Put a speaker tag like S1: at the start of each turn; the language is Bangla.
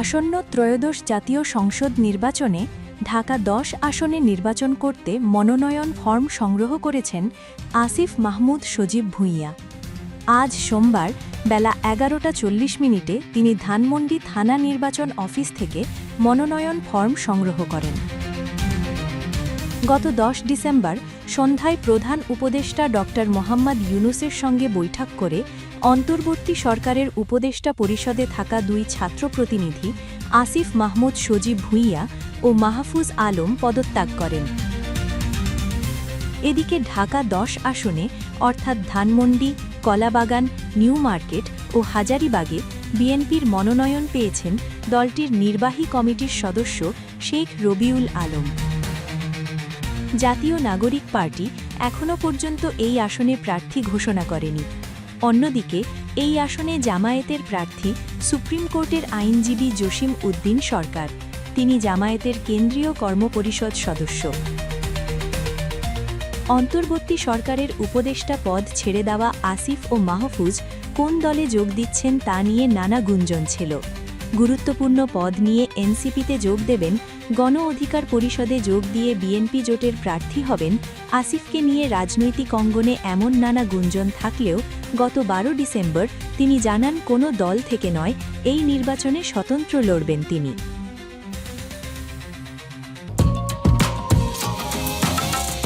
S1: আসন্ন ত্রয়োদশ জাতীয় সংসদ নির্বাচনে ঢাকা দশ আসনে নির্বাচন করতে মনোনয়ন ফর্ম সংগ্রহ করেছেন আসিফ মাহমুদ সজীব ভূঁইয়া। আজ সোমবার বেলা এগারোটা চল্লিশ মিনিটে তিনি ধানমন্ডি থানা নির্বাচন অফিস থেকে মনোনয়ন ফর্ম সংগ্রহ করেন। গত দশ ডিসেম্বর সন্ধ্যায় প্রধান উপদেষ্টা ড মোহাম্মদ ইউনুসের সঙ্গে বৈঠক করে অন্তর্বর্তী সরকারের উপদেষ্টা পরিষদে থাকা দুই ছাত্র প্রতিনিধি আসিফ মাহমুদ সজীব ভূঁইয়া ও মাহফুজ আলম পদত্যাগ করেন। এদিকে ঢাকা দশ আসনে, অর্থাৎ ধানমন্ডি, কলাবাগান, নিউ মার্কেট ও হাজারিবাগে বিএনপির মনোনয়ন পেয়েছেন দলটির নির্বাহী কমিটির সদস্য শেখ রবিউল আলম। জাতীয় নাগরিক পার্টি এখনও পর্যন্ত এই আসনে প্রার্থী ঘোষণা করেনি। অন্যদিকে, এই আসনে জামায়াতের প্রার্থী সুপ্রিম কোর্টের আইনজীবী জসিম উদ্দিন সরকার। তিনি জামায়াতের কেন্দ্রীয় কর্মপরিষদ সদস্য। অন্তর্বর্তী সরকারের উপদেষ্টা পদ ছেড়ে দেওয়া আসিফ ও মাহফুজ কোন দলে যোগ দিচ্ছেন তা নিয়ে নানা গুঞ্জন ছিল। গুরুত্বপূর্ণ পদ নিয়ে এনসিপিতে যোগ দেবেন, গণ অধিকার পরিষদে যোগ দিয়ে বিএনপি জোটের প্রার্থী হবেন, আসিফকে নিয়ে রাজনৈতিক অঙ্গনে এমন নানা গুঞ্জন থাকলেও গত বারো ডিসেম্বর তিনি জানান কোনো দল থেকে নয়, এই নির্বাচনে স্বতন্ত্র লড়বেন তিনি।